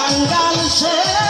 বাঙাল সে